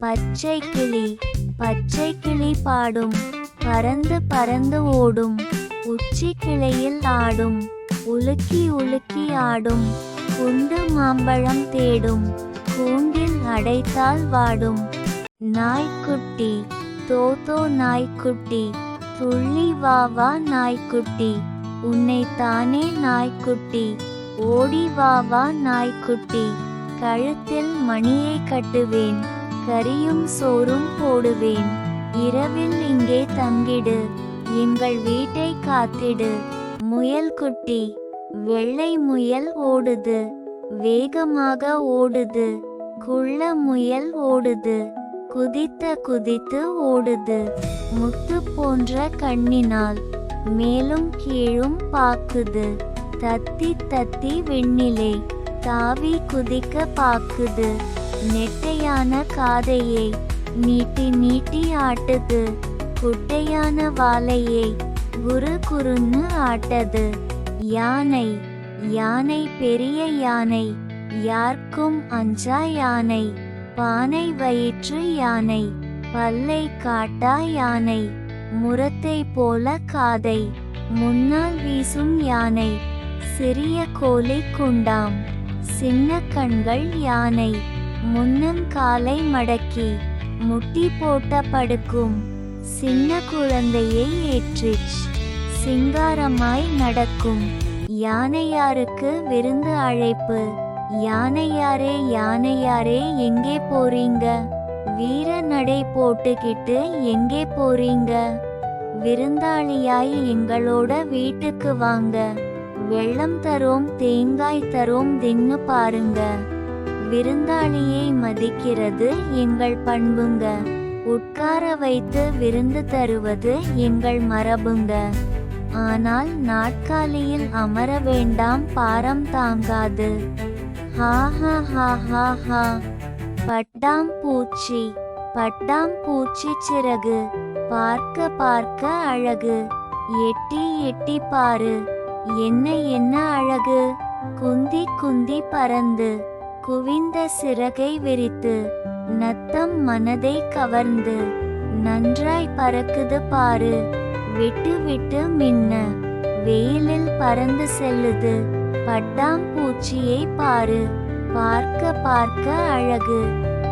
பச்சை கிளி பச்சை கிளி பாடும் பறந்து பறந்து ஓடும் உச்சி கிளையில் ஆடும் உலுக்கி உலுக்கி ஆடும் குண்டு மாம்பழம் தேடும் கூண்டில் அடைத்தால் வாடும். நாய்க்குட்டி தோதோ நாய்க்குட்டி துள்ளி வா வா நாய்க்குட்டி உன்னை தானே நாய்க்குட்டி ஓடி வா வா நாய்க்குட்டி கழுத்தில் மணியை கட்டுவேன். கரியும் சோறும் போடுவேன். இரவில் இங்கே தங்கிடு. எங்கள் வீட்டை காத்திடு. முயல் குட்டி வெள்ளை முயல் ஓடுது. வேகமாக ஓடுது. குள்ள முயல் ஓடுது. குதித்த குதித்து ஓடுது. முத்து போன்ற கண்ணினால் மேலும் கீழும் பாக்குது. தத்தி தத்தி வெண்ணிலே தாவி குதிக்க பாக்குது. நெட்டையான காதையை நீட்டி நீட்டி ஆட்டுது. குட்டையான வாலையை குரு குருன்னு ஆட்டது. யானை யானை பெரிய யானை யார்க்கும் அஞ்சா யானை. பானை வயிற்று யானை பல்லை காட்டா யானை. முரத்தை போல காதை முன்னால் வீசும் யானை. சிறிய கோலை குண்டாம் சின்ன கண்கள் யானை. முன்னம் காலை மடக்கி முட்டி போட்ட படுக்கும் சின்ன குழந்தையை ஏற்றிச் சிங்காரமாய் நடக்கும். யானையாருக்கு விருந்து அழைப்பு. யானையாரே யானையாரே எங்கே போறீங்க? வீர நடை போட்டுக்கிட்டு எங்கே போறீங்க? விருந்தாளியாய் எங்களோட வீட்டுக்கு வாங்க. வெள்ளம் தரோம் தேங்காய் தரோம் தின்னு பாருங்க. விருந்தாளியை மதிக்கிறது எங்கள் பண்புங்க. உட்கார வைத்து விருந்து தருவது எங்கள் மரபுங்க. ஆனால் நாட்காலியில் அமர வேண்டாம் பாரம் தாங்காது. ஹா ஹா ஹா ஹா ஹா. பட்டாம் பூச்சி பட்டாம் பூச்சி சிறகு. பார்க்க பார்க்க அழகு. எட்டி எட்டி பாரு. என்ன என்ன அழகு? குந்தி குந்தி பறந்து. குவிந்த சிறகை விரித்து நத்தம் மனதை கவர்ந்து நன்றாய் பறக்குது பாரு. விட்டு விட்டு மின்ன வெயிலில் பறந்து செல்லுது. பட்டாம் பூச்சியை பாரு. பார்க்க பார்க்க அழகு.